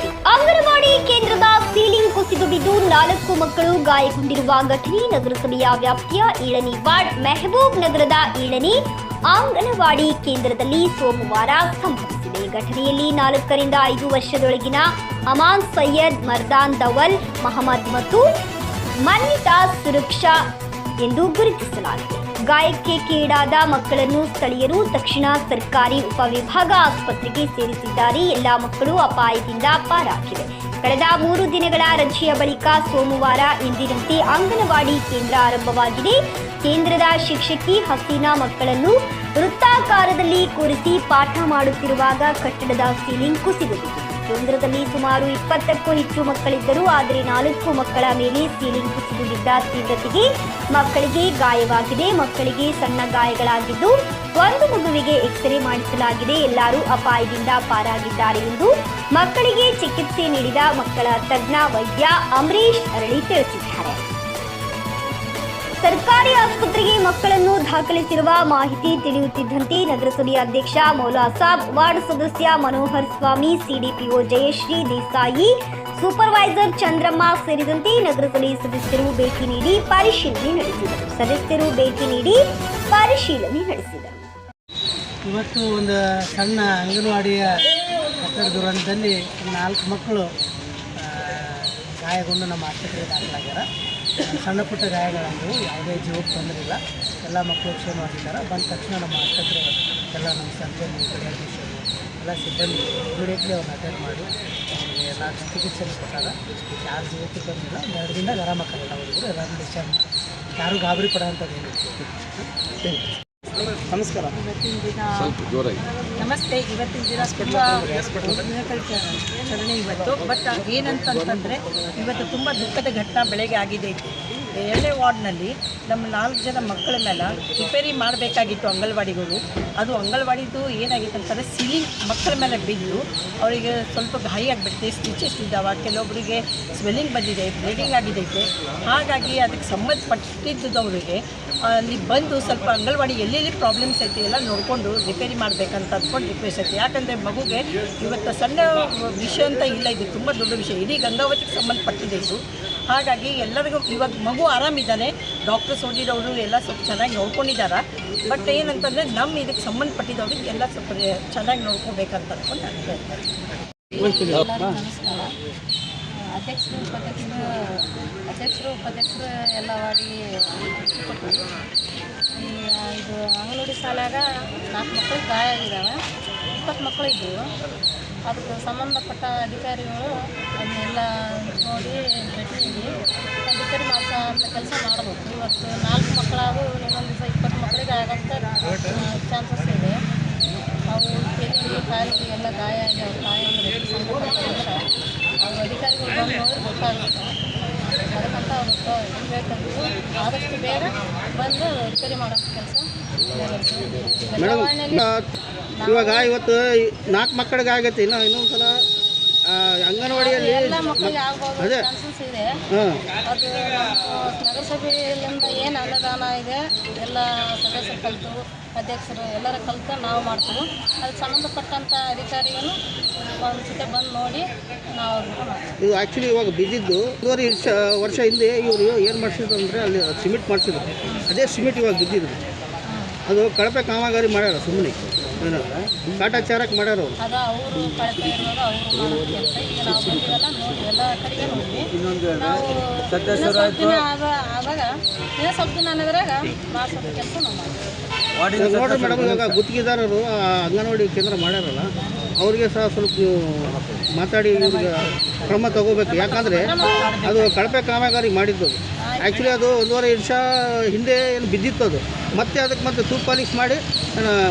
ಸುದ್ದಿ ಅಂಗನವಾಡಿ ಕೇಂದ್ರದ ಸೀಲಿಂಗ್ ಕುಸಿದು ಬಿದ್ದು ನಾಲ್ಕು ಮಕ್ಕಳು ಗಾಯಗೊಂಡಿರುವ ಘಟನೆ ನಗರಸಭೆಯ ವ್ಯಾಪ್ತಿಯ ಏಳನೇ ವಾರ್ಡ್ ಮೆಹಬೂಬ್ ನಗರದ ಏಳನೇ ಅಂಗನವಾಡಿ ಕೇಂದ್ರದಲ್ಲಿ ಸೋಮವಾರ ಸಂಭವಿಸಿದೆ. ಘಟನೆಯಲ್ಲಿ ನಾಲ್ಕರಿಂದ ಐದು ವರ್ಷದೊಳಗಿನ ಅಮಾನ್ ಸೈಯದ್, ಮರ್ದಾನ್ ದವಲ್ ಮಹಮ್ಮದ್ ಮತ್ತು ಮನ್ವಿತಾ ಸುರಕ್ಷಾ ಎಂದು ಗುರುತಿಸಲಾಗಿದೆ. ಗಾಯಕ್ಕೆ ಕೀಡಾದ ಮಕ್ಕಳನ್ನು ಸ್ಥಳೀಯರು ತಕ್ಷಣ ಸರ್ಕಾರಿ ಉಪವಿಭಾಗ ಆಸ್ಪತ್ರೆಗೆ ಸೇರಿಸಿದ್ದಾರೆ. ಎಲ್ಲ ಮಕ್ಕಳು ಅಪಾಯದಿಂದ ಪಾರಾಗಿವೆ. ಕಳೆದ ಮೂರು ದಿನಗಳ ರಜೆಯ ಬಳಿಕ ಸೋಮವಾರ ಎಂದಿನಂತೆ ಅಂಗನವಾಡಿ ಕೇಂದ್ರ ಆರಂಭವಾಗಿದೆ. ಕೇಂದ್ರದ ಶಿಕ್ಷಕಿ ಹಸೀನಾ ಮಕ್ಕಳನ್ನು ವೃತ್ತಾಕಾರದಲ್ಲಿ ಕೂರಿಸಿ ಪಾಠ ಮಾಡುತ್ತಿರುವಾಗ ಕಟ್ಟಡದ ಸೀಲಿಂಗ್ ಕುಸಿದು. ಕೇಂದ್ರದಲ್ಲಿ ಸುಮಾರು ಇಪ್ಪತ್ತಕ್ಕೂ ಹೆಚ್ಚು ಮಕ್ಕಳಿದ್ದರು. ಆದರೆ ನಾಲ್ಕು ಮಕ್ಕಳ ಮೇಲೆ ಸೀಲಿಂಗ್ ಕುಸಿದು ತೀವ್ರತೆಗೆ ಮಕ್ಕಳಿಗೆ ಗಾಯವಾಗಿದೆ. ಮಕ್ಕಳಿಗೆ ಸಣ್ಣ ಗಾಯಗಳಾಗಿದ್ದು ಒಂದು ಮಗುವಿಗೆ ಎಕ್ಸ್ರೇ ಮಾಡಿಸಲಾಗಿದೆ. ಎಲ್ಲರೂ ಅಪಾಯದಿಂದ ಪಾರಾಗಿದ್ದಾರೆ ಎಂದು ಮಕ್ಕಳಿಗೆ ಚಿಕಿತ್ಸೆ ನೀಡಿದ ಮಕ್ಕಳ ತಜ್ಞ ವೈದ್ಯ ಅಮರೀಶ್ ಅರಳಿ ತಿಳಿಸಿದ್ದಾರೆ. ಸರ್ಕಾರಿ ಆಸ್ಪತ್ರೆಗೆ ಮಕ್ಕಳನ್ನು ದಾಖಲಿಸಿರುವ ಮಾಹಿತಿ ತಿಳಿಯುತ್ತಿದ್ದಂತೆ ನಗರಸಭೆಯ ಅಧ್ಯಕ್ಷ ಮೌಲಾ ಸಾಬ್, ವಾರ್ಡ್ ಸದಸ್ಯ ಮನೋಹರ್ ಸ್ವಾಮಿ, ಸಿಡಿಪಿಒ ಜಯಶ್ರೀ ದೇಸಾಯಿ, ಸೂಪರ್ವೈಸರ್ ಚಂದ್ರಮ್ಮ ಸೇರಿದಂತೆ ನಗರಸಭೆ ಸದಸ್ಯರು ಭೇಟಿ ನೀಡಿ ಪರಿಶೀಲನೆ ನಡೆಸಿದರು. ಸದಸ್ಯರು ಭೇಟಿ ನೀಡಿ ಪರಿಶೀಲನೆ ನಡೆಸಿದರು. ಇವತ್ತು ಒಂದು ಸಣ್ಣ ಅಂಗನವಾಡಿಯ ದುರಂತದಲ್ಲಿ ನಾಲ್ಕು ಮಕ್ಕಳು ಗಾಯಗೊಂಡು ನಮ್ಮ ಆಸ್ಪತ್ರೆಗೆ ದಾಖಲಾಗ್ಯಾರ. ಸಣ್ಣ ಪುಟ್ಟ ಗಾಯಗಳಾದವು ಯಾವುದೇ ಜೀವಕ್ಕೆ ತೊಂದರೆ ಇಲ್ಲ ಎಲ್ಲ ಮಕ್ಕಳು ಕ್ಷೇಮವಾಗಿದ್ದಾರೆ ಬಂದ ತಕ್ಷಣ ನಮ್ಮ ಆಸ್ಪತ್ರೆ ಎಲ್ಲ ನಮ್ಮ ಸರ್ಜನ್ ಪೀಡಿಯಾಟ್ರಿಷಿಯನ್ ಎಲ್ಲ ಸಿಬ್ಬಂದಿ ಇಮಿಡಿಯೇಟ್ಲಿ ಅವ್ರನ್ನ ಅಟೆಂಡ್ ಮಾಡಿ, ಅವ್ರಿಗೆ ಎಲ್ಲ ಚಿಕಿತ್ಸೆ ಕೊಟ್ಟಾಗ ಯಾರು ಜೀವಕ್ಕೆ ಗರಾಮ ಎರಡು ದಿನದಾಗ ಆರಾಮಾಗಲ್ಲ ಅವ್ರಿಗೂ ಎಲ್ಲರೂ ಡಿಸ್ಚಾರ್ಜ್ ಯಾರು ಗಾಬರಿ ಥ್ಯಾಂಕ್ ಏನಿಲ್ಲ. ನಮಸ್ಕಾರ. ಇವತ್ತಿನ ದಿನ ನಮಸ್ತೆ ಇವತ್ತಿನ ದಿನ ತುಂಬ ಚಲನೆ ಇವತ್ತು. ಬಟ್ ಏನಂತಂತಂದರೆ ಇವತ್ತು ತುಂಬ ದುಃಖದ ಘಟನಾ ಬೆಳಗ್ಗೆ ಆಗಿದೆ. ಎರಡನೇ ವಾರ್ಡ್ನಲ್ಲಿ ನಮ್ಮ ನಾಲ್ಕು ಜನ ಮಕ್ಕಳ ಮೇಲೆ ರಿಪೇರಿ ಮಾಡಬೇಕಾಗಿತ್ತು ಅಂಗನವಾಡಿಗಳು ಅದು ಅಂಗನವಾಡಿದು ಏನಾಗಿತ್ತು ಅಂತಂದರೆ ಸೀಲಿಂಗ್ ಮಕ್ಕಳ ಮೇಲೆ ಬಿದ್ದು ಅವರಿಗೆ ಸ್ವಲ್ಪ ಗಾಯ ಆಗಿಬಿಡುತ್ತೆ ಸ್ಟಿಚಸ್ ಇದ್ದಾವೆ ಕೆಲವೊಬ್ಬರಿಗೆ ಸ್ವೆಲ್ಲಿಂಗ್ ಬಂದಿದೆ ಬ್ಲೀಡಿಂಗ್ ಆಗಿದೈತೆ. ಹಾಗಾಗಿ ಅದಕ್ಕೆ ಸಂಬಂಧಪಟ್ಟಿದ್ದವರಿಗೆ ಅಲ್ಲಿ ಬಂದು ಸ್ವಲ್ಪ ಅಂಗನವಾಡಿ ಎಲ್ಲೆಲ್ಲಿ ಪ್ರಾಬ್ಲಮ್ಸ್ ಐತಿ ಎಲ್ಲ ನೋಡಿಕೊಂಡು ರಿಪೇರಿ ಮಾಡಬೇಕಂತ ಅಂದ್ಕೊಂಡು ರಿಕ್ವೆಸ್ಟ್ ಐತಿ. ಯಾಕಂದರೆ ಮಗುಗೆ ಇವತ್ತು ಸಣ್ಣ ವಿಷಯ ಅಂತ ಇಲ್ಲ, ಇದು ತುಂಬ ದೊಡ್ಡ ವಿಷಯ. ಇಡೀ ಗಂಗಾವತಿಗೆ ಸಂಬಂಧಪಟ್ಟಿದೆ ಇದು. ಹಾಗಾಗಿ ಎಲ್ಲರಿಗೂ ಇವಾಗ ಮಗು ಆರಾಮಿದ್ದಾನೆ ಡಾಕ್ಟರ್ಸ್ ಓದಿರೋರು ಎಲ್ಲ ಸ್ವಲ್ಪ ಚೆನ್ನಾಗಿ ನೋಡ್ಕೊಂಡಿದ್ದಾರೆ ಬಟ್ ಏನಂತಂದರೆ ನಮ್ಮ ಇದಕ್ಕೆ ಸಂಬಂಧಪಟ್ಟಿದ್ದವ್ರಿಗೆ ಎಲ್ಲ ಸ್ವಲ್ಪ ಚೆನ್ನಾಗಿ ನೋಡ್ಕೋಬೇಕಂತ ಅಂದ್ಕೊಂಡು ನಾನು ನಮಸ್ಕಾರ. ಅಧ್ಯಕ್ಷರು ಉಪಾಧ್ಯಕ್ಷರು ಅಧ್ಯಕ್ಷರು ಉಪಾಧ್ಯಕ್ಷರು ಎಲ್ಲ ಮಾಡಿ ಇದು ಅಂಗನವಾಡಿ ಶಾಲ್ಯಾಗ ನಾಲ್ಕು ಮಕ್ಕಳು ಗಾಯ ಆಗಿದ್ದಾವೆ ಇಪ್ಪತ್ತು ಮಕ್ಕಳು ಇದ್ದವು ಅದಕ್ಕೆ ಸಂಬಂಧಪಟ್ಟ ಅಧಿಕಾರಿಗಳು ಅದನ್ನೆಲ್ಲ ನೋಡಿ ಭೇಟಿ ಅದಕ್ಕೆ ಮಾಸ ಅಂತ ಕೆಲಸ ಮಾಡಬೇಕು ಇವತ್ತು ನಾಲ್ಕು ಮಕ್ಕಳಾಗೂ ಇನ್ನೊಂದು ದಿವಸ ಇಪ್ಪತ್ತು ಮಕ್ಕಳಿಗೆ ಆಗೋಂಥ ಚಾನ್ಸಸ್ ಇದೆ. ಅವು ತಲೆಗೆ ಕಾಲಿಗೆ ಎಲ್ಲ ಗಾಯ ಆಗಿ ಅವ್ರು ಗಾಯ ಅವ್ರ ಅಧಿಕಾರಿಗಳು ಬಂದು ನೋಡಿದ್ರೆ ಗೊತ್ತಾಗುತ್ತೆ. ಅದಕ್ಕಂತ ಅವರು ಬೇಕಂತ ಆದಷ್ಟು ಬೇಗ ಬಂದು ರಿಪೇರಿ ಮಾಡೋ ಕೆಲಸ ಮೇಡಮ್ ಇವಾಗ ಇವತ್ತು ನಾಲ್ಕು ಮಕ್ಕಳಿಗೆ ಇನ್ನೂ ಇನ್ನು ಇನ್ನೊಂದು ಸಲ ಅಂಗನವಾಡಿಯಲ್ಲಿ ಎಲ್ಲ ಮಕ್ಕಳಿಗೆ ಆಗ್ಬೋದು. ಚಾನ್ಸಸ್ ಇದೆ. ಅದು ನಗರಸಭೆಯಿಂದ ಏನು ಅನುದಾನ ಇದೆ ಎಲ್ಲ ಸದಸ್ಯರು ಕಲಿತು ಅಧ್ಯಕ್ಷರು ಎಲ್ಲರ ಕಲಿತು ನಾವು ಮಾಡ್ತೀವಿ. ಅದಕ್ಕೆ ಸಂಬಂಧಪಟ್ಟಂಥ ಅಧಿಕಾರಿಗಳು ಒಂದು ಸತಿ ಬಂದು ನೋಡಿ ನಾವು ಇದು ಆ್ಯಕ್ಚುಲಿ ಇವಾಗ ಬಿದ್ದಿದ್ದು ಒಂದೂವರೆ ವರ್ಷ ವರ್ಷ ಹಿಂದೆ ಇವರು ಏನು ಮಾಡಿಸಿದ್ರು ಅಂದರೆ ಅಲ್ಲಿ ಸಿಮೆಂಟ್ ಮಾಡಿಸಿದ್ರು. ಅದೇ ಸಿಮೆಂಟ್ ಇವಾಗ ಬಿದ್ದಿದ್ರು ಅದು ಕಳಪೆ ಕಾಮಗಾರಿ ಮಾಡ್ಯಾರ ಸುಮ್ಮನೆ. ಕಾಟಾಚಾರಕ್ಕೆ ಮಾಡ್ಯಾರ ಅವರು. ಅದು ಅವರು ಕಳಪೆ ಇರೋದು ಅವರು ಮಾಡೋ ಕೆಲಸ. ಈಗ ನಾವು ಬಂದಿವೆಲ್ಲ ನೋಡಿ ಎಲ್ಲ ಕಡೆಗೆ ನೋಡ್ವಿ ನಾವು ಇನ್ನೂ ಸ್ವಲ್ಪ ದಿನ ಆದ ಆದಾಗ ಇನ್ನೂ ಸ್ವಲ್ಪ ದಿನ ಅನ್ನೋದ್ರಾಗ ಮಾಡಿಸೋ ಕೆಲಸ ನಾವು ಮಾಡ್ತೀವಿ. ಇವಾಗ ನೋಡ್ರಿ ಮೇಡಮ್ ಇವಾಗ ಗುತ್ತಿಗೆದಾರರು ಆ ಅಂಗನವಾಡಿ ಕೇಂದ್ರ ಮಾಡ್ಯಾರಲ್ಲ ಅವ್ರಿಗೆ ಸಹ ಸ್ವಲ್ಪ ನೀವು ಮಾತಾಡಿ ಇವ್ರಿಗೆ ಕ್ರಮ ತಗೋಬೇಕು. ಯಾಕಂದರೆ ಅದು ಕಳಪೆ ಕಾಮಗಾರಿ ಮಾಡಿದ್ದು. ಆ್ಯಕ್ಚುಲಿ ಅದು ಒಂದೂವರೆ ವರ್ಷ ಹಿಂದೆ ಏನು ಬಿದ್ದಿತ್ತು ಅದು. ಮತ್ತೆ ಅದಕ್ಕೆ ಮತ್ತೆ ತೂರ್ ಪಾಲಿಶ್ ಮಾಡಿ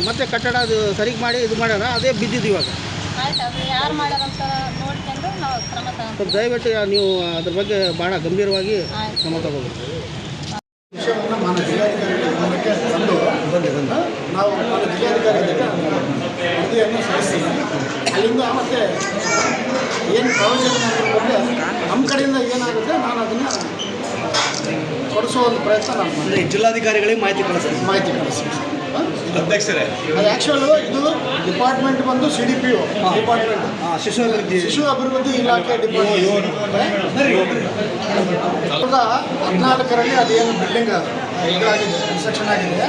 ಮತ್ತೆ ಕಟ್ಟಡ ಅದು ಸರಿ ಮಾಡಿ ಇದು ಮಾಡ್ಯಾರ. ಅದೇ ಬಿದ್ದಿದ್ದು ಇವಾಗ. ಸ್ವಲ್ಪ ದಯವಿಟ್ಟು ನೀವು ಅದ್ರ ಬಗ್ಗೆ ಭಾಳ ಗಂಭೀರವಾಗಿ ಕ್ರಮ ತಗೋಬೇಕು. ವಿಷಯವನ್ನು ಮಾನ್ಯ ಜಿಲ್ಲಾಧಿಕಾರಿಗಳ ಗಮನಕ್ಕೆ ತಂದು ನಾವು ಮಾನ್ಯ ಜಿಲ್ಲಾಧಿಕಾರಿ ವರದಿಯನ್ನು ಸಲ್ಲಿಸ್ತೀವಿ. ಅಲ್ಲಿಂದ ಮತ್ತೆ ಏನು ಪ್ರಯೋಜನ ಬಗ್ಗೆ ನಮ್ಮ ಕಡೆಯಿಂದ ಏನಾಗುತ್ತೆ ನಾನು ಅದನ್ನು ಕೊಡಿಸೋ ಒಂದು ಪ್ರಯತ್ನ ನಾನು. ಜಿಲ್ಲಾಧಿಕಾರಿಗಳಿಗೆ ಮಾಹಿತಿ ಕಳಿಸ್ತೀನಿ ಮಾಹಿತಿ ಕಳಿಸ್ತೀನಿ ಅಧ್ಯಕ್ಷರೇ. ಅದು ಆ್ಯಕ್ಚುಲು ಇದು ಡಿಪಾರ್ಟ್ಮೆಂಟ್ ಬಂದು ಸಿ ಡಿ ಪಿ ಡಿಪಾರ್ಟ್ಮೆಂಟ್ ಶಿಶು ಅಭಿವೃದ್ಧಿ. ಶಿಶು ಅಭಿವೃದ್ಧಿ ಇಲಾಖೆ ಡಿಪಾರ್ಟ್ಮೆಂಟ್ ಹದಿನಾಲ್ಕರಲ್ಲಿ ಅದೇನು ಬಿಲ್ಡಿಂಗ್ ಇದಾಗಿದೆ ಕನ್ಸ್ಟ್ರಕ್ಷನ್ ಆಗಿದೆ.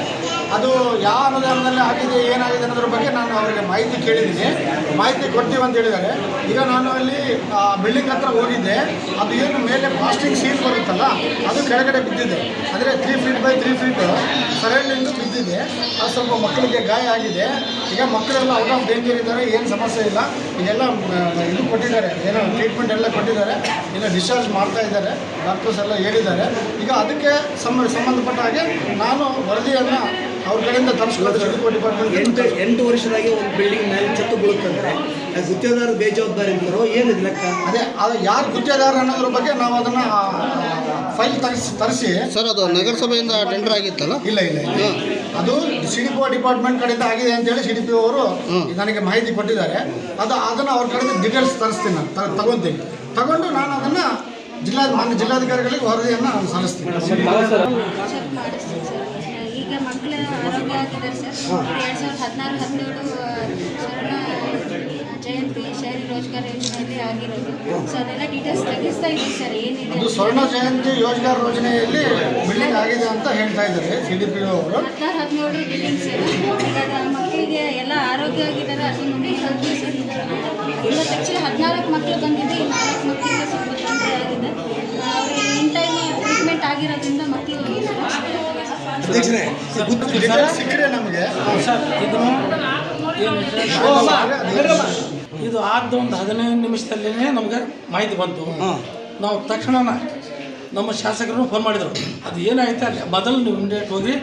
ಅದು ಯಾವ ಅನುದಾನದಲ್ಲಿ ಆಗಿದೆ, ಏನಾಗಿದೆ ಅನ್ನೋದ್ರ ಬಗ್ಗೆ ನಾನು ಅವರಿಗೆ ಮಾಹಿತಿ ಕೇಳಿದ್ದೀನಿ. ಮಾಹಿತಿ ಕೊಡ್ತೀವಿ ಅಂತ ಹೇಳಿದ್ದಾರೆ. ಈಗ ನಾನು ಅಲ್ಲಿ ಬಿಲ್ಡಿಂಗ್ ಹತ್ರ ಹೋಗಿದ್ದೆ. ಅದು ಏನು ಮೇಲೆ ಪ್ಲಾಸ್ಟಿಕ್ ಸೀಲ್ ಬರುತ್ತಲ್ಲ, ಅದು ಕೆಳಗಡೆ ಬಿದ್ದಿದೆ. ಅಂದರೆ three feet by three feet ಸರಳಿಂದ ಬಿದ್ದಿದೆ. ಅದು ಸ್ವಲ್ಪ ಮಕ್ಕಳಿಗೆ ಗಾಯ ಆಗಿದೆ. ಈಗ ಮಕ್ಕಳೆಲ್ಲ ಔಟ್ ಆಫ್ ಡೇಂಜರ್ ಇದ್ದಾರೆ, ಏನು ಸಮಸ್ಯೆ ಇಲ್ಲ. ಇದೆಲ್ಲ ಇದು ಕೊಟ್ಟಿದ್ದಾರೆ. ಏನೋ ಟ್ರೀಟ್ಮೆಂಟ್ ಎಲ್ಲ ಕೊಟ್ಟಿದ್ದಾರೆ. ಇಲ್ಲ ಡಿಸ್ಚಾರ್ಜ್ ಮಾಡ್ತಾ ಇದ್ದಾರೆ. ಡಾಕ್ಟರ್ಸ್ ಎಲ್ಲ ಹೇಳಿದ್ದಾರೆ. ಈಗ ಅದಕ್ಕೆ ಸಂಬ, ಸಂಬಂಧಪಟ್ಟ ಹಾಗೆ ನಾನು ವರದಿಯನ್ನು ಅವ್ರ ಕಡೆಯಿಂದ ತರಿಸ್ಕೊಂಡು ಡಿಪಾರ್ಟ್ಮೆಂಟ್ ಎಂಟು ಎಂಟು ವರ್ಷದಾಗಿ ಒಂದು ಬಿಲ್ಡಿಂಗ್ ಮೇಲೆ ಚತ್ತು ಬೀಳುತ್ತಂದ್ರೆ ಆ ಗುತ್ತೇದಾರ ಬೇಜವಾಬ್ದಾರಿ ಇರ್ತಾರೋ ಏನಿದೆ ಲೆಕ್ಕ? ಅದೇ ಅದು ಯಾರು ಗುತ್ತೇದಾರ ಅನ್ನೋದ್ರ ಬಗ್ಗೆ ನಾವು ಅದನ್ನು ಫೈಲ್ ತರಿಸಿ ತರಿಸಿ. ಸರ್ ಅದು ನಗರಸಭೆಯಿಂದ ಟೆಂಡರ್ ಆಗಿತ್ತಲ್ಲ? ಇಲ್ಲ ಇಲ್ಲ. ಅದು ಸಿ ಡಿ ಪಿ ಡಿಪಾರ್ಟ್ಮೆಂಟ್ ಕಡೆಯಿಂದ ಆಗಿದೆ ಅಂತೇಳಿ ಸಿ ಡಿ ಪಿ ಅವರು ನನಗೆ ಮಾಹಿತಿ ಕೊಟ್ಟಿದ್ದಾರೆ. ಅದು ಅದನ್ನು ಅವ್ರ ಕಡೆಯಿಂದ ಡೀಟೇಲ್ಸ್ ತರಿಸ್ತೀನಿ ನಾನು ತ- ತಗೊಂತೀನಿ. ತಗೊಂಡು ನಾನು ಅದನ್ನು ಜಿಲ್ಲಾ ಮಾನ್ಯ ಜಿಲ್ಲಾಧಿಕಾರಿಗಳಿಗೆ ವರದಿಯನ್ನು ನಾನು ಸಲ್ಲಿಸ್ತೀನಿ. ಈಗ ಆರೋಗ್ಯ ಆಗಿದ್ದಾರೆ ಸರ್. ಎರಡು ಸಾವಿರದ ಹದಿನಾರು ಹದಿನೇಳು ಸ್ವರ್ಣ ಜಯಂತಿ ಶಹರಿ ರೋಜ್ಗಾರ್ ಯೋಜನೆಯಲ್ಲಿ ಆಗಿರೋದು. ಸೊ ಅದೆಲ್ಲ ಡೀಟೇಲ್ಸ್ ತೆಗಿಸ್ತಾ ಇದ್ದೀವಿ ಸರ್. ಏನಿದೆ ಸ್ವರ್ಣ ಜಯಂತಿ ಯೋಜನಾ ಯೋಜನೆಯಲ್ಲಿ ಬಿಲ್ಡಿಂಗ್ ಆಗಿದೆ ಅಂತ ಹೇಳ್ತಾ ಇದ್ದಾರೆ ಸಿ ಡಿ ಪಿ ಅವರು. ಹದಿನಾರು ಹದಿನೇಳು ಮಕ್ಕಳಿಗೆ ಎಲ್ಲ ಆರೋಗ್ಯ ಆಗಿದ್ದಾರೆ ಅದು ನಮಗೆ ಸಾಧ್ಯ ಸರ್. ಇವತ್ತು ಆ್ಯಕ್ಚುಲಿ ಹದಿನಾಲ್ಕು ಮಕ್ಕಳು ಬಂದಿದೆ ಈ ನಾಲ್ಕು ಮಕ್ಕಳಿಗೆ ಸ್ವಲ್ಪ ತೊಂದರೆ ಆಗಿದೆ. ಅವ್ರಿಗೆ ಇನ್ ಟೈಮ್ ಟ್ರೀಟ್ಮೆಂಟ್ ಆಗಿರೋದ್ರಿಂದ ಮಕ್ಕಳಿಗೆ ಅಧ್ಯಕ್ಷರೇ ಸಿಕ್ಕರೆ ನಮಗೆ ಸರ್ ಇದನ್ನು ಇದು ಆದ ಒಂದು ಹದಿನೈದು ನಿಮಿಷದಲ್ಲೇ ನಮಗೆ ಮಾಹಿತಿ ಬಂತು. ನಾವು ತಕ್ಷಣ ನಮ್ಮ ಶಾಸಕರು ಫೋನ್ ಮಾಡಿದರು. ಅದು ಏನಾಯ್ತು ಅಲ್ಲಿ? ಮೊದಲು ನೀವು ಇಮಿಡಿಯೇಟ್ ಹೋಗಿ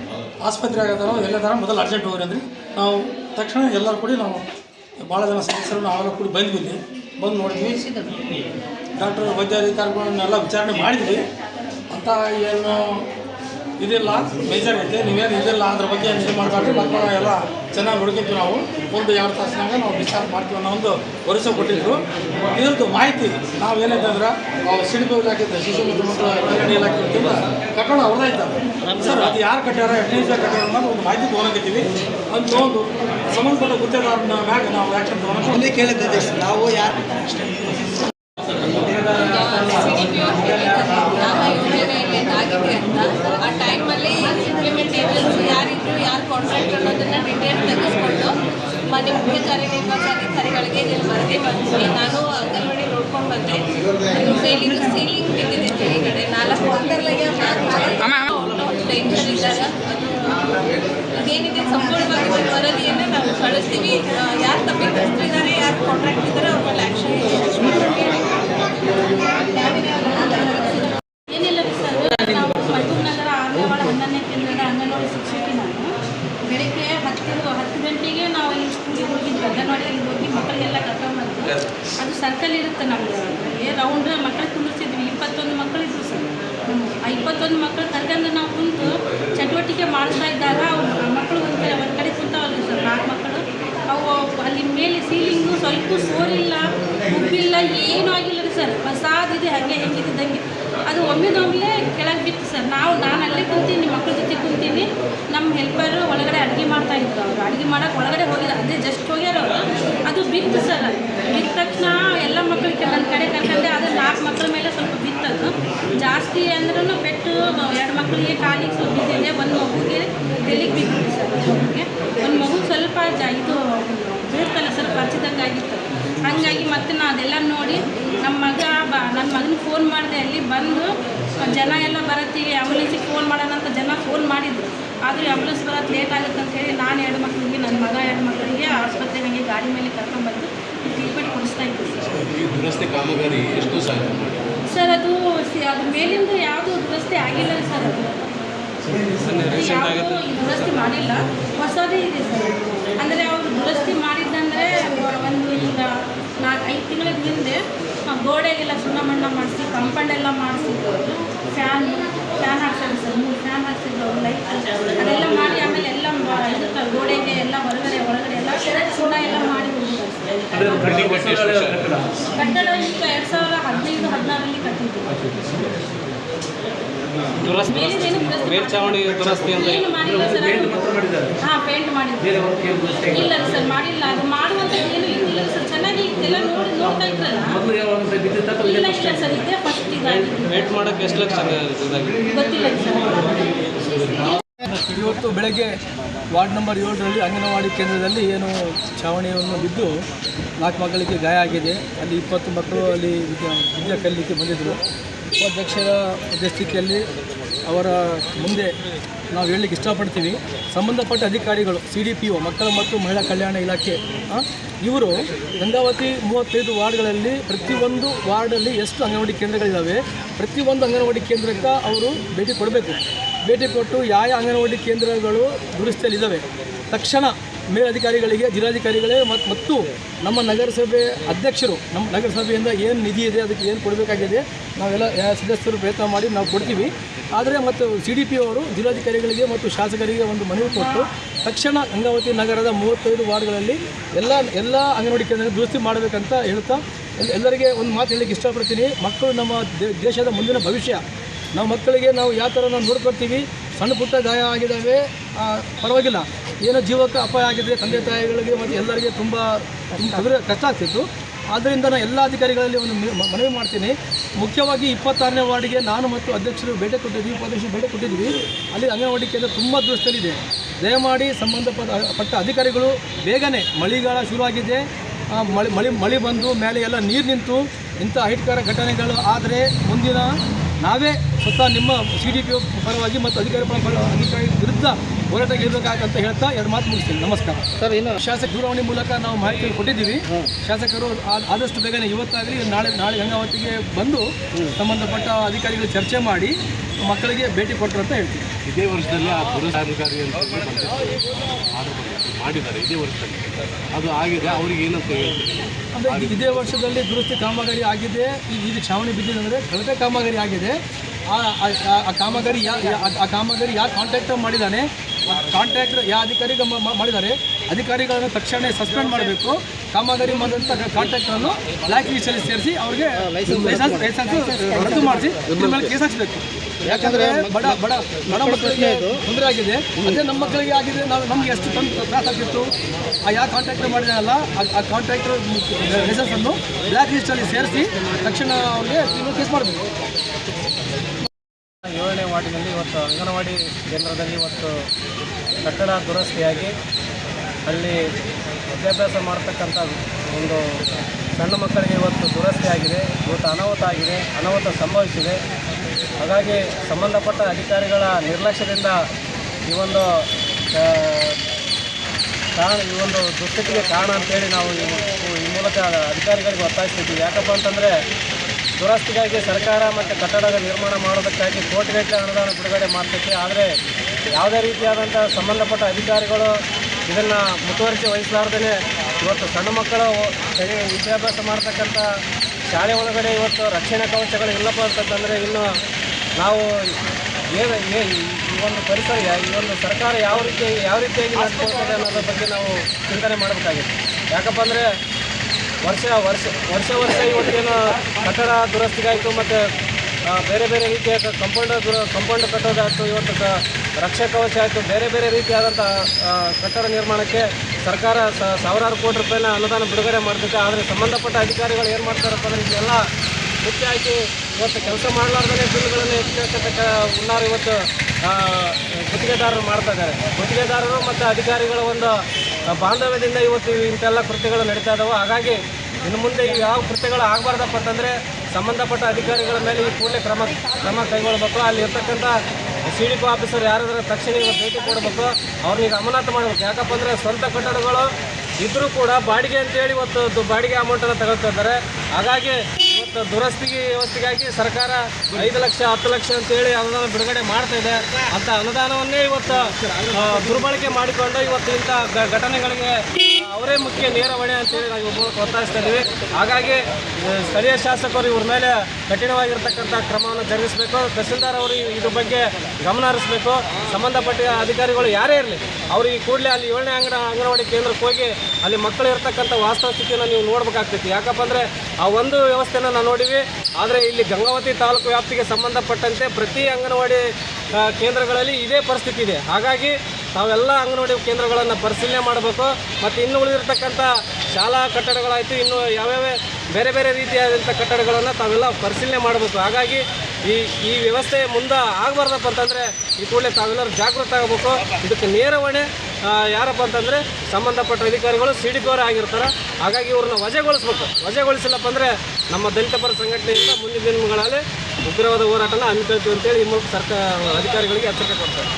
ಆಸ್ಪತ್ರೆ ಆಗತ್ತಾರೋ ಎಲ್ಲ ಥರ ಮೊದಲು ಅರ್ಜೆಂಟ್ ಹೋಗ್ರಿ ಅಂದ್ರೆ. ನಾವು ತಕ್ಷಣ ಎಲ್ಲರೂ ಕೂಡಿ ನಾವು ಭಾಳ ಜನ ಸದಸ್ಯರು ನಾವೆಲ್ಲ ಕೂಡಿ ಬಂದ್ವಿ ಬಂದು ನೋಡಿದ್ವಿ. ಡಾಕ್ಟರ್ ವೈದ್ಯಾಧಿಕಾರಿಗಳನ್ನೆಲ್ಲ ವಿಚಾರಣೆ ಮಾಡಿದ್ವಿ. ಅಂತ ಏನು ಇದಿಲ್ಲ ಮೇಜರ್ ಐತೆ. ನೀವೇನು ಇದಿಲ್ಲ ಅದ್ರ ಬಗ್ಗೆ ಏನು ಮಾಡಬಾರ್ದು ಮಕ್ಕಳು ಎಲ್ಲ ಚೆನ್ನಾಗಿ ಹುಡುಕಿದ್ವಿ ನಾವು. ಒಂದು ಎರಡು ತಾಸಿನಾಗ ನಾವು ಡಿಸ್ಚಾರ್ಜ್ ಮಾಡ್ತೀವಿ ಅನ್ನೋ ಒಂದು ಭರವಸೆ ಕೊಟ್ಟಿದ್ರು. ಇದ್ರದ್ದು ಮಾಹಿತಿ ನಾವು ಏನೈತೆ ಅಂದ್ರೆ ನಾವು ಸಿಡಿಪು ಇಲಾಖೆ ಶಿಶು ಮತ್ತು ಮಕ್ಕಳ ಕಲ್ಯಾಣ ಇಲಾಖೆ ವತಿಯಿಂದ ಕಟ್ಟಡ ಅವ್ರದೇ ಸರ್ ಅದು ಯಾರು ಕಟ್ಟ್ಯಾರ? ಎಷ್ಟು ಕಟ್ಟ್ಯಾರ ಅನ್ನೋದು ಒಂದು ಮಾಹಿತಿ ತೊಗೊಳ್ತೀವಿ ಅಂತ ನೋಡಿ ಸಂಬಂಧಪಟ್ಟ ಗುತ್ತೇದಾರನ ಮ್ಯಾಗ ನಾವು ಆ್ಯಕ್ಷನ್ ತೊಗೊಂಡು ಅಲ್ಲಿ ಕೇಳಿದ್ದೆ ನಾವು ಯಾರು ನಮ್ಮ ಯೋಜನೆಯಲ್ಲಿ ಆಗಿದೆ ಅಂತ ಆ ಟೈಮಲ್ಲಿ ಇಂಪ್ಲಿಮೆಂಟೇಷನ್ಸ್ ಯಾರಿದ್ರು ಯಾರು ಕಾಂಟ್ರಾಕ್ಟ್ ಅನ್ನೋದನ್ನ ಡಿಟೇಲ್ ತೆಗೆಸ್ಕೊಂಡು ಮತ್ತೆ ಮುಖ್ಯ ಕಾರ್ಯನಿರ್ವಹಣಾಧಿಕಾರಿಗಳಿಗೆ ಇದನ್ನು ವರದಿ ಬಂದಿದ್ವಿ ನಾನು ಅಂಗನವಾಡಿ ನೋಡ್ಕೊಂಡು ಬಂದೆ ಸೀಲಿಂಗ್ ಸೀಲಿಂಗ್ ಬಿದ್ದಿದೆ ಕೆಳಗಡೆ ನಾಲ್ಕು ಅಂತರ್ಲಗೆ ಡೇಂಜರ್ ಇದ್ದಾಗ ಅದು ಇದೇನಿದೆ ಸಂಪೂರ್ಣವಾಗಿ ಒಂದು ವರದಿಯನ್ನು ನಾವು ಕಳಿಸ್ತೀವಿ ಯಾರು ತಪ್ಪಿತಸ್ಥರಿದ್ದಾರೆ ಯಾರು ಕಾಂಟ್ರಾಕ್ಟ್ ಇದ್ದಾರೆ ಅವ್ರ ಮೇಲೆ ಆ್ಯಕ್ಷನ್ ಏನಿಲ್ಲ ಸರ್ ನಾವು ಮೈಸೂರು ನಗರ ಆರ್ಯವಾಡ ಹನ್ನೊಂದನೇ ಕೇಂದ್ರದ ಅಂಗನವಾಡಿ ಶಿಕ್ಷಕಿ ನಾನು ಬೆಳಿಗ್ಗೆ ಹತ್ತು ಹತ್ತು ಗಂಟೆಗೆ ನಾವು ಅಲ್ಲಿ ಸ್ಕೂಲಿಗೆ ಹೋಗಿದ್ವಿ ಅಂಗನವಾಡಿಯಲ್ಲಿ ಹೋಗಿ ಮಕ್ಕಳಿಗೆಲ್ಲ ಕರ್ಕೊಂಡ್ಬಂದು ಅದು ಸರ್ಕಲ್ ಇರುತ್ತೆ ನಮ್ಮದು ಏ ರೌಂಡ್ ಮಕ್ಕಳಿಗೆ ಕುಂದಿರ್ಸಿದ್ವಿ. ಇಪ್ಪತ್ತೊಂದು ಮಕ್ಕಳಿದ್ರು ಸರ್ ಆ ಇಪ್ಪತ್ತೊಂದು ಮಕ್ಕಳು ಕರ್ಕೊಂಡು ನಾವು ಕುಂತು ಚಟುವಟಿಕೆ ಮಾಡ್ತಾ ಇದ್ದಾಗ ಮಕ್ಕಳು ಒಂದು ಕಡೆ ಒಂದು ಕಡೆ ಕುಂತಾವಲ್ಲ ಸರ್ ನಾಲ್ಕು ಮಕ್ಕಳು. ಅವು ಅಲ್ಲಿ ಮೇಲೆ ಸೀಲಿಂಗು ಸ್ವಲ್ಪ ಸೋರಿಲ್ಲ ಉಬ್ಬಿಲ್ಲ ಏನೂ ಆಗಿಲ್ಲ ರೀ ಸರ್ ಹೊಸಾದಿದೆ ಹಾಗೆ ಹೆಂಗಿದ್ದಂಗೆ ಅದು ಒಮ್ಮೆದೊಮ್ಮೆ ಕೆಳಗೆ ಬಿತ್ತು ಸರ್. ನಾವು ನಾನು ಅಲ್ಲೇ ಕುಂತೀನಿ ಮಕ್ಕಳ ಜೊತೆ ಕುಂತೀನಿ. ನಮ್ಮ ಹೆಲ್ಪರು ಒಳಗಡೆ ಅಡುಗೆ ಮಾಡ್ತಾ ಇದ್ರು ಅವರು. ಅಡುಗೆ ಮಾಡೋಕೆ ಒಳಗಡೆ ಹೋಗಿಲ್ಲ. ಅದೇ ಜಸ್ಟ್ ಹೋಗ್ಯಾರ ಅದು ಬಿತ್ತು ಸರ್. ಬಿದ್ದ ತಕ್ಷಣ ಎಲ್ಲ ಮಕ್ಕಳಿಗೆ ನನ್ನ ಕಡೆ ಕರ್ಕೊಂಡೆ. ಅದು ನಾಲ್ಕು ಮಕ್ಕಳ ಮೇಲೆ ಸ್ವಲ್ಪ ಬಿತ್ತದು. ಜಾಸ್ತಿ ಅಂದ್ರೂ ಪೆಟ್ಟು ಎರಡು ಮಕ್ಕಳಿಗೆ ಕಾಲಿಗೆ ಸ್ವಲ್ಪ ಬಿದ್ದಿದೆ ಒಂದು ಮಗುಗೆ ಎಲ್ಲಿಗೆ ಬಿದ್ದಿದೆ ಸರ್. ಮಗುಗೆ. ಒಂದು ಮಗು ಸ್ವಲ್ಪ ಜ ಇದು ಬೀಳ್ತಲ್ಲ ಸ್ವಲ್ಪ ಆಗಿತ್ತು ಹಾಗಾಗಿ ಮತ್ತೆ ನಾ ಅದೆಲ್ಲ ನೋಡಿ ನಮ್ಮ ಮಗ ಬ ನನ್ನ ಮಗನಿಗೆ ಫೋನ್ ಮಾಡಿದೆ ಅಲ್ಲಿ ಬಂದು ಜನ ಎಲ್ಲ ಬರತ್ತೀವಿ ಆಂಬುಲೆನ್ಸಿಗೆ ಫೋನ್ ಮಾಡೋಣ ಅಂತ ಜನ ಫೋನ್ ಮಾಡಿದ್ರು. ಆದರೂ ಆಂಬುಲೆನ್ಸ್ ಬರೋದು ಲೇಟ್ ಆಗುತ್ತೆ ಅಂತ ಹೇಳಿ ನಾನು ಎರಡು ಮಕ್ಕಳಿಗೆ ನನ್ನ ಮಗ ಎರಡು ಮಕ್ಕಳಿಗೆ ಆಸ್ಪತ್ರೆಗೆ ಹಂಗೆ ಗಾಡಿ ಮೇಲೆ ಕರ್ಕೊಂಡ್ಬಂದು ಟ್ರೀಟ್ಮೆಂಟ್ ಕೊಡಿಸ್ತಾ ಇದ್ದೆ ದುರಸ್ತಿ ಕಾಮಗಾರಿ ಎಷ್ಟು ಸರ್ ಅದು ಅದು ಮೇಲಿಂದ ಯಾವುದು ದುರಸ್ತಿ ಆಗಿಲ್ಲ ರೀ ಸರ್ ಅದು ಯಾವುದು ದುರಸ್ತಿ ಮಾಡಿಲ್ಲ. ಹೊಸದೇ ಇದೆ ಸರ್. ಅಂದರೆ ಅವರು ದುರಸ್ತಿ ಮಾಡಿದ್ದಂದರೆ ಒಂದು ಈಗ ನಾಲ್ಕು ಐದು ತಿಂಗಳ ಹಿಂದೆ ಗೋಡೆಗೆಲ್ಲ ಸುಣ್ಣ ಮಣ್ಣ ಮಾಡಿಸಿ ಕಾಂಪೌಂಡ್ ಎಲ್ಲ ಮಾಡಿಸಿದ್ರು ಫ್ಯಾನ್ ಫ್ಯಾನ್ ಹಾಕ್ತಾರೆ ಸರ್ ಮೂರು ಫ್ಯಾನ್ ಹಾಕ್ಸಿದ್ರು ಅವ್ರು ಲೈಟ್ ಅದೆಲ್ಲ ಮಾಡಿ ಆಮೇಲೆ ಎಲ್ಲ ಇದಕ್ಕೆ ಗೋಡೆಗೆ ಎಲ್ಲ ಹೊರಗಡೆ ಒಳಗಡೆ ಎಲ್ಲ ಸುಣ್ಣ ಎಲ್ಲ ಮಾಡಿ? ಕಟ್ಟಡ ಈಗ ಎರಡು ಸಾವಿರದ ಬೇರೆದೇನು ಮೇಲ್ಚಾವಣಿ ದುರಸ್ತಿ ಅಂತ ಹಾಂ ಪೇಂಟ್ ಮಾಡಿದ್ದು ಇಲ್ಲ ಸರ್ ಮಾಡಿಲ್ಲ. ಅದು ಮಾಡುವಂತ ಏನು ಇದಿಲ್ಲ ಸರ್ ಚೆನ್ನಾಗಿ ಇದೆಲ್ಲ ನೋಡಿ ನೋಡ್ತಾ ಇದ್ರಲ್ಲ. ಇಲ್ಲ ಇಲ್ಲ ಸರ್ ಇದೇ ಫಸ್ಟ್ ಇದಾಗಿದೆ ವೇಟ್ ಮಾಡೋಕ್ಕೆ ಎಷ್ಟು ಲಕ್ಷ ಇದಾಗಿದೆ ಗೊತ್ತಿಲ್ಲ ಸರ್ ಇವತ್ತು ಬೆಳಗ್ಗೆ ವಾರ್ಡ್ ನಂಬರ್ ಏಳರಲ್ಲಿ ಅಂಗನವಾಡಿ ಕೇಂದ್ರದಲ್ಲಿ ಏನು ಛಾವಣಿಯನ್ನು ಬಿದ್ದು ನಾಲ್ಕು ಮಕ್ಕಳಿಗೆ ಗಾಯ ಆಗಿದೆ. ಅಲ್ಲಿ ಇಪ್ಪತ್ತು ಮಕ್ಕಳು ಅಲ್ಲಿ ವಿದ್ಯಾ ವಿದ್ಯಾ ಕಲಿಲಿಕ್ಕೆ ಬಂದಿದ್ದರು ಉಪಾಧ್ಯಕ್ಷರ ಉಪಸ್ಥಿತಿಯಲ್ಲಿ ಅವರ ಮುಂದೆ ನಾವು ಹೇಳಲಿಕ್ಕೆ ಇಷ್ಟಪಡ್ತೀವಿ. ಸಂಬಂಧಪಟ್ಟ ಅಧಿಕಾರಿಗಳು ಸಿ ಡಿ ಪಿ ಒ ಮಕ್ಕಳ ಮತ್ತು ಮಹಿಳಾ ಕಲ್ಯಾಣ ಇಲಾಖೆ ಇವರು ಗಂಗಾವತಿ ಮೂವತ್ತೈದು ವಾರ್ಡ್ಗಳಲ್ಲಿ ಪ್ರತಿಯೊಂದು ವಾರ್ಡಲ್ಲಿ ಎಷ್ಟು ಅಂಗನವಾಡಿ ಕೇಂದ್ರಗಳಿದ್ದಾವೆ ಪ್ರತಿಯೊಂದು ಅಂಗನವಾಡಿ ಕೇಂದ್ರಕ್ಕೆ ಅವರು ಭೇಟಿ ಕೊಡಬೇಕು. ಭೇಟಿ ಕೊಟ್ಟು ಯಾವ ಅಂಗನವಾಡಿ ಕೇಂದ್ರಗಳು ದುರಸ್ತಿಯಲ್ಲಿದ್ದಾವೆ ತಕ್ಷಣ ಮೇಲಧಿಕಾರಿಗಳಿಗೆ ಜಿಲ್ಲಾಧಿಕಾರಿಗಳೇ ಮತ್ತು ನಮ್ಮ ನಗರಸಭೆ ಅಧ್ಯಕ್ಷರು, ನಮ್ಮ ನಗರಸಭೆಯಿಂದ ಏನು ನಿಧಿ ಇದೆ, ಅದಕ್ಕೆ ಏನು ಕೊಡಬೇಕಾಗಿದೆ, ನಾವೆಲ್ಲ ಸದಸ್ಯರು ಪ್ರಯತ್ನ ಮಾಡಿ ನಾವು ಕೊಡ್ತೀವಿ. ಆದರೆ ಮತ್ತು ಸಿ ಡಿ ಪಿ ಅವರು ಜಿಲ್ಲಾಧಿಕಾರಿಗಳಿಗೆ ಮತ್ತು ಶಾಸಕರಿಗೆ ಒಂದು ಮನವಿ ಕೊಟ್ಟು ತಕ್ಷಣ ಗಂಗಾವತಿ ನಗರದ ಮೂವತ್ತೈದು ವಾರ್ಡ್ಗಳಲ್ಲಿ ಎಲ್ಲ ಎಲ್ಲ ಅಂಗನವಾಡಿ ಕೇಂದ್ರ ದುರಸ್ತಿ ಮಾಡಬೇಕಂತ ಹೇಳ್ತಾ, ಎಲ್- ಎಲ್ಲರಿಗೆ ಒಂದು ಮಾತು ಹೇಳಲಿಕ್ಕೆ ಇಷ್ಟಪಡ್ತೀನಿ. ಮಕ್ಕಳು ನಮ್ಮ ದೇಶದ ಮುಂದಿನ ಭವಿಷ್ಯ. ನಾವು ಮಕ್ಕಳಿಗೆ ನಾವು ಯಾವ ಥರ ನಾವು ನೋಡ್ಕೊಳ್ತೀವಿ, ಸಣ್ಣ ಪುಟ್ಟ ಗಾಯ ಆಗಿದ್ದಾವೆ ಪರವಾಗಿಲ್ಲ. ಏನೋ ಜೀವಕ್ಕೆ ಅಪಾಯ ಆಗಿದೆ ತಂದೆ ತಾಯಿಗಳಿಗೆ ಮತ್ತು ಎಲ್ಲರಿಗೆ ತುಂಬ ತೊಂದರೆ ಕಷ್ಟ ಆಗ್ತಿತ್ತು. ಆದ್ದರಿಂದ ನಾನು ಎಲ್ಲ ಅಧಿಕಾರಿಗಳಲ್ಲಿ ಒಂದು ಮನವಿ ಮಾಡ್ತೀನಿ. ಮುಖ್ಯವಾಗಿ ಇಪ್ಪತ್ತಾರನೇ ವಾರ್ಡಿಗೆ ನಾನು ಮತ್ತು ಅಧ್ಯಕ್ಷರು ಭೇಟಿ ಕೊಟ್ಟಿದ್ವಿ, ಉಪಾಧ್ಯಕ್ಷರು ಭೇಟಿ ಕೊಟ್ಟಿದ್ವಿ. ಅಲ್ಲಿ ಅಂಗನವಾಡಿ ಕೇಂದ್ರ ತುಂಬ ದೂರಸ್ಥಲ್ಲಿದೆ ದಯಮಾಡಿ ಸಂಬಂಧಪಟ್ಟ ಪಟ್ಟ ಅಧಿಕಾರಿಗಳು ಬೇಗನೆ ಮಳೆಗಾಲ ಶುರುವಾಗಿದೆ. ಮಳೆ ಮಳೆ ಮಳೆ ಬಂದು, ಮೇಲೆ ಎಲ್ಲ ನೀರು ನಿಂತು ಇಂಥ ಅಹಿತಕರ ಘಟನೆಗಳು ಆದರೆ ಮುಂದಿನ ನಾವೇ ಸ್ವತಃ ನಿಮ್ಮ ಸಿ ಡಿ ಪಿ ಪರವಾಗಿ ಮತ್ತು ಅಧಿಕಾರಿ ಅಧಿಕಾರಿ ವಿರುದ್ಧ ಹೋರಾಟ ಗೆಲ್ಲಬೇಕಾಗಂತ ಹೇಳ್ತಾ ಎರಡು ಮಾತು ಮುಗಿಸ್ತೀನಿ. ನಮಸ್ಕಾರ. ಸರ್ ಇನ್ನು ಶಾಸಕ ದೂರವಾಣಿ ಮೂಲಕ ನಾವು ಮಾಹಿತಿ ಕೊಟ್ಟಿದ್ದೀವಿ. ಶಾಸಕರು ಆದಷ್ಟು ಬೇಗನೆ ಇವತ್ತಾಗಲಿ ನಾಳೆ ನಾಳೆ ಗಂಗಾವತಿಗೆ ಬಂದು ಸಂಬಂಧಪಟ್ಟ ಅಧಿಕಾರಿಗಳು ಚರ್ಚೆ ಮಾಡಿ ಮಕ್ಕಳಿಗೆ ಭೇಟಿ ಕೊಟ್ಟರು ಅಂತ ಹೇಳ್ತೀವಿ. ಇದೇ ವರ್ಷದಲ್ಲಿ ಆ ಮಾಡಿದ್ದಾರೆ ಇದೇ ವರ್ಷದಲ್ಲಿ. ಅದು ಆಗಿದೆ ಅವ್ರಿಗೆ ಏನಂತ ಹೇಳ್ತಾರೆ? ಅಂದರೆ ಇದು- ಇದೇ ವರ್ಷದಲ್ಲಿ ದುರಸ್ತಿ ಕಾಮಗಾರಿ ಆಗಿದೆ ಈಗ ಇದು ಛಾವಣಿ ಬಿದ್ದಿದೆ ಅಂದರೆ ಕಳಪೆ ಕಾಮಗಾರಿ ಆಗಿದೆ. ಆ ಆ- ಆ- ಆ ಕಾಮಗಾರಿ ಯಾ ಆ- ಕಾಮಗಾರಿ ಯಾವ ಕಾಂಟ್ರಾಕ್ಟರ್ ಮಾಡಿದ್ದಾನೆ? ಕಾಂಟ್ರಾಕ್ಟರ್ ಯಾವ ಅಧಿಕಾರಿ ಮಾಡಿದ್ದಾರೆ? ಅಧಿಕಾರಿಗಳನ್ನು ತಕ್ಷಣ ಸಸ್ಪೆಂಡ್ ಮಾಡಬೇಕು. ಕಾಮಗಾರಿ ಮಾಡಿದಂಥ ಕಾಂಟ್ರಾಕ್ಟರನ್ನು ಬ್ಲ್ಯಾಕ್ ಲಿಸ್ಟಲ್ಲಿ ಸೇರಿಸಿ ಅವ್ರಿಗೆ ಲೈಸೆನ್ಸ್ ಲೈಸೆನ್ಸ್ ರದ್ದು ಮಾಡಿಸಿ ಕೇಸ್ ಹಾಕ್ಸ್ಬೇಕು. ಯಾಕಂದ್ರೆ ಬಡ ಬಡ ಬಡ ಮಕ್ಕಳಿಗೆ ತೊಂದರೆ ಆಗಿದೆ. ಅದೇ ನಮ್ಮ ಮಕ್ಕಳಿಗೆ ಆಗಿದೆ. ನಾವು ನಮ್ಗೆ ಎಷ್ಟು ತ್ರಾಸ ಆಗ್ತಿತ್ತು ಆ ಯಾವ ಕಾಂಟ್ರಾಕ್ಟರ್ ಮಾಡಿದಾರಲ್ಲ ಆ- ಆ ಕಾಂಟ್ರಾಕ್ಟರ್ ಲೈಸೆನ್ಸ್ ಅನ್ನು ಬ್ಲ್ಯಾಕ್ ಲಿಸ್ಟಲ್ಲಿ ಸೇರಿಸಿ ತಕ್ಷಣ ಅವ್ರಿಗೆ ಕೇಸ್ ಮಾಡಬೇಕು. ಏಳನೇ ವಾರ್ಡಿನಲ್ಲಿ ಇವತ್ತು ಅಂಗನವಾಡಿ ಕೇಂದ್ರದಲ್ಲಿ ಇವತ್ತು ಕಟ್ಟಡ ದುರಸ್ತಿಯಾಗಿ ಅಲ್ಲಿ ವಿದ್ಯಾಭ್ಯಾಸ ಮಾಡ್ತಕ್ಕಂಥ ಒಂದು ಸಣ್ಣ ಮಕ್ಕಳಿಗೆ ಇವತ್ತು ದುರಸ್ತಿ ಆಗಿದೆ ಇವತ್ತು ಅನಾಹುತ ಆಗಿದೆ ಅನಾಹುತ ಸಂಭವಿಸಿದೆ. ಹಾಗಾಗಿ ಸಂಬಂಧಪಟ್ಟ ಅಧಿಕಾರಿಗಳ ನಿರ್ಲಕ್ಷ್ಯದಿಂದ ಈ ಒಂದು ಕಾರಣ, ಈ ಒಂದು ದುಸ್ಥಿತಿಗೆ ಕಾರಣ ಅಂತೇಳಿ ನಾವು ಈ ಮೂಲಕ ಅಧಿಕಾರಿಗಳಿಗೆ ಒತ್ತಾಯಿಸ್ತಿದ್ದೀವಿ. ಯಾಕಪ್ಪ ಅಂತಂದರೆ ದುರಸ್ತಿಗಾಗಿ ಸರ್ಕಾರ ಮತ್ತು ಕಟ್ಟಡದ ನಿರ್ಮಾಣ ಮಾಡೋದಕ್ಕಾಗಿ ಕೋಟಿಗಟ್ಟಲೆ ಅನುದಾನ ಬಿಡುಗಡೆ ಮಾಡ್ತೈತಿ. ಆದರೆ ಯಾವುದೇ ರೀತಿಯಾದಂಥ ಸಂಬಂಧಪಟ್ಟ ಅಧಿಕಾರಿಗಳು ಇದನ್ನು ಮುತುವರ್ಜಿ ವಹಿಸಲಾರ್ದೇ ಇವತ್ತು ಸಣ್ಣ ಮಕ್ಕಳು ವಿದ್ಯಾಭ್ಯಾಸ ಮಾಡ್ತಕ್ಕಂಥ ಶಾಲೆ ಒಳಗಡೆ ಇವತ್ತು ರಕ್ಷಣಾ ಕವಚಗಳು ಇಲ್ಲಪ್ಪ ಅಂತಂದರೆ ಇನ್ನು ನಾವು ಏನು ಈ ಒಂದು ಪರಿಸರ ಈ ಒಂದು ಸರ್ಕಾರ ಯಾವ ರೀತಿ ಯಾವ ರೀತಿಯಾಗಿ ನಡೆಸ್ಕೊಳ್ತದೆ ಅನ್ನೋದ್ರ ಬಗ್ಗೆ ನಾವು ಚಿಂತನೆ ಮಾಡಬೇಕಾಗಿದೆ ಯಾಕಪ್ಪ ಅಂದರೆ ವರ್ಷ ವರ್ಷ ವರ್ಷ ವರ್ಷ ಇವತ್ತೇನು ಕಟ್ಟಡ ದುರಸ್ತಿಗಾಯಿತು ಮತ್ತು ಬೇರೆ ಬೇರೆ ರೀತಿಯ ಕಂಪೌಂಡ್ ದುರ ಕಂಪೌಂಡ್ ಕಟ್ಟೋದಾಯಿತು ಇವತ್ತು ರಕ್ಷಾ ಕವಚ ಆಯಿತು, ಬೇರೆ ಬೇರೆ ರೀತಿಯಾದಂಥ ಕಟ್ಟಡ ನಿರ್ಮಾಣಕ್ಕೆ ಸರ್ಕಾರ ಸಾವಿರಾರು ಕೋಟಿ ರೂಪಾಯಿನ ಅನುದಾನ ಬಿಡುಗಡೆ ಮಾಡ್ತಿದೆ. ಆದರೆ ಸಂಬಂಧಪಟ್ಟ ಅಧಿಕಾರಿಗಳು ಏನು ಮಾಡ್ತಾರಪ್ಪ ಅಂದರೆ, ಇದೆಲ್ಲ ಹಾಕಿ ಇವತ್ತು ಕೆಲಸ ಮಾಡಲಾರ್ದೇ ಬಿಲ್ಗಳನ್ನು ಹೆಚ್ಚಿರ್ತಕ್ಕ ಉನ್ನಾರು ಇವತ್ತು ಗುತ್ತಿಗೆದಾರರು ಮಾಡ್ತಾ ಇದ್ದಾರೆ. ಗುತ್ತಿಗೆದಾರರು ಮತ್ತು ಅಧಿಕಾರಿಗಳ ಒಂದು ಬಾಂಧವ್ಯದಿಂದ ಇವತ್ತು ಇಂಥೆಲ್ಲ ಕೃತ್ಯಗಳು ನಡೀತಾ ಇದಾವೆ. ಹಾಗಾಗಿ ಇನ್ನು ಮುಂದೆ ಯಾವ ಕೃತ್ಯಗಳು ಆಗಬಾರ್ದಪ್ಪ ಅಂತಂದರೆ ಸಂಬಂಧಪಟ್ಟ ಅಧಿಕಾರಿಗಳ ಮೇಲೆ ಈ ಕೂಡಲೇ ಕ್ರಮ ಕ್ರಮ ಕೈಗೊಳ್ಳಬೇಕು ಅಲ್ಲಿ ಇರ್ತಕ್ಕಂಥ ಸಿ ಡಿ ಪಿ ಆಫೀಸರ್ ಯಾರಾದರೂ ತಕ್ಷಣ ಇವತ್ತು ಭೇಟಿ ಕೊಡಬೇಕು. ಅವ್ರನ್ನ ಅಮಾನಾತು ಮಾಡಬೇಕು. ಯಾಕಪ್ಪ ಅಂದರೆ ಸ್ವಂತ ಕಟ್ಟಡಗಳು ಇದ್ದರೂ ಕೂಡ ಬಾಡಿಗೆ ಅಂತೇಳಿ ಇವತ್ತು ಬಾಡಿಗೆ ಅಮೌಂಟನ್ನು ತಗೊಳ್ತಾ ಇದ್ದಾರೆ. ಹಾಗಾಗಿ ದುರಸ್ತಿಗೆ ವ್ಯವಸ್ಥೆಗಾಗಿ ಸರ್ಕಾರ ಐದು ಲಕ್ಷ, ಹತ್ತು ಲಕ್ಷ ಅಂತೇಳಿ ಅನುದಾನ ಬಿಡುಗಡೆ ಮಾಡ್ತಾ ಇದೆ. ಅಂತ ಅನುದಾನವನ್ನೇ ಇವತ್ತು ದುರ್ಬಳಕೆ ಮಾಡಿಕೊಂಡು ಇವತ್ತು ಇಂಥ ಘಟನೆಗಳಿಗೆ ಅವರೇ ಮುಖ್ಯ ನೇರ ಹೊಣೆ ಅಂತೇಳಿ ನಾವು ಮೂಲಕ ಒತ್ತಾಯಿಸ್ತಾ ಇದ್ದೀವಿ. ಹಾಗಾಗಿ ಸ್ಥಳೀಯ ಶಾಸಕರು ಇವ್ರ ಮೇಲೆ ಕಠಿಣವಾಗಿರ್ತಕ್ಕಂಥ ಕ್ರಮವನ್ನು ಜರುಗಿಸಬೇಕು. ತಹಸೀಲ್ದಾರ್ ಅವರು ಇದ್ರ ಬಗ್ಗೆ ಗಮನ ಹರಿಸಬೇಕು. ಸಂಬಂಧಪಟ್ಟ ಅಧಿಕಾರಿಗಳು ಯಾರೇ ಇರಲಿ, ಅವರು ಈ ಕೂಡಲೇ ಅಲ್ಲಿ ಏಳನೇ ಅಂಗಡ, ಅಂಗನವಾಡಿ ಕೇಂದ್ರಕ್ಕೆ ಹೋಗಿ ಅಲ್ಲಿ ಮಕ್ಕಳು ಇರ್ತಕ್ಕಂಥ ವಾಸ್ತವ ಸ್ಥಿತಿಯನ್ನು ನೀವು ನೋಡ್ಬೇಕಾಗ್ತೈತಿ. ಯಾಕಪ್ಪ ಅಂದರೆ ಆ ಒಂದು ವ್ಯವಸ್ಥೆನ ನೋಡಿವಿ ಆದರೆ ಇಲ್ಲಿ ಗಂಗಾವತಿ ತಾಲೂಕು ವ್ಯಾಪ್ತಿಗೆ ಸಂಬಂಧಪಟ್ಟಂತೆ ಪ್ರತಿ ಅಂಗನವಾಡಿ ಕೇಂದ್ರಗಳಲ್ಲಿ ಇದೇ ಪರಿಸ್ಥಿತಿ ಇದೆ. ಹಾಗಾಗಿ ತಾವೆಲ್ಲ ಅಂಗನವಾಡಿ ಕೇಂದ್ರಗಳನ್ನು ಪರಿಶೀಲನೆ ಮಾಡಬೇಕು. ಮತ್ತು ಇನ್ನು ಉಳಿದಿರ್ತಕ್ಕಂಥ ಶಾಲಾ ಕಟ್ಟಡಗಳಾಯಿತು, ಇನ್ನು ಯಾವ್ಯಾವ ಬೇರೆ ಬೇರೆ ರೀತಿಯಾದಂಥ ಕಟ್ಟಡಗಳನ್ನು ತಾವೆಲ್ಲ ಪರಿಶೀಲನೆ ಮಾಡಬೇಕು. ಹಾಗಾಗಿ ಈ ಈ ವ್ಯವಸ್ಥೆ ಮುಂದೆ ಆಗಬಾರ್ದಪ್ಪ ಅಂತಂದರೆ ಈ ಕೂಡಲೇ ತಾವೆಲ್ಲರೂ ಜಾಗೃತ ಆಗಬೇಕು. ಇದಕ್ಕೆ ನೇರವಣೆ ಯಾರಪ್ಪ ಅಂತಂದರೆ ಸಂಬಂಧಪಟ್ಟ ಅಧಿಕಾರಿಗಳು ಸಿ ಡಿ ಪಿ ಆಗಿರ್ತಾರೆ. ಹಾಗಾಗಿ ಇವ್ರನ್ನ ವಜೆಗೊಳಿಸ್ಬೇಕು. ವಜೆಗೊಳಿಸಿಲ್ಲಪ್ಪ ಅಂದರೆ ನಮ್ಮ ದಲಿತ ಪರ ಸಂಘಟನೆಯಿಂದ ಮುಂದಿನ ದಿನಗಳಲ್ಲಿ ಉಗ್ರವಾದ ಹೋರಾಟನ ಹಮ್ಮಿಕೊಳ್ತೀವಿ ಅಂತೇಳಿ ಈ ಮೂಲಕ ಸರ್ಕಾರ ಅಧಿಕಾರಿಗಳಿಗೆ ಎಚ್ಚರಿಕೆ ಕೊಡ್ತಾರೆ.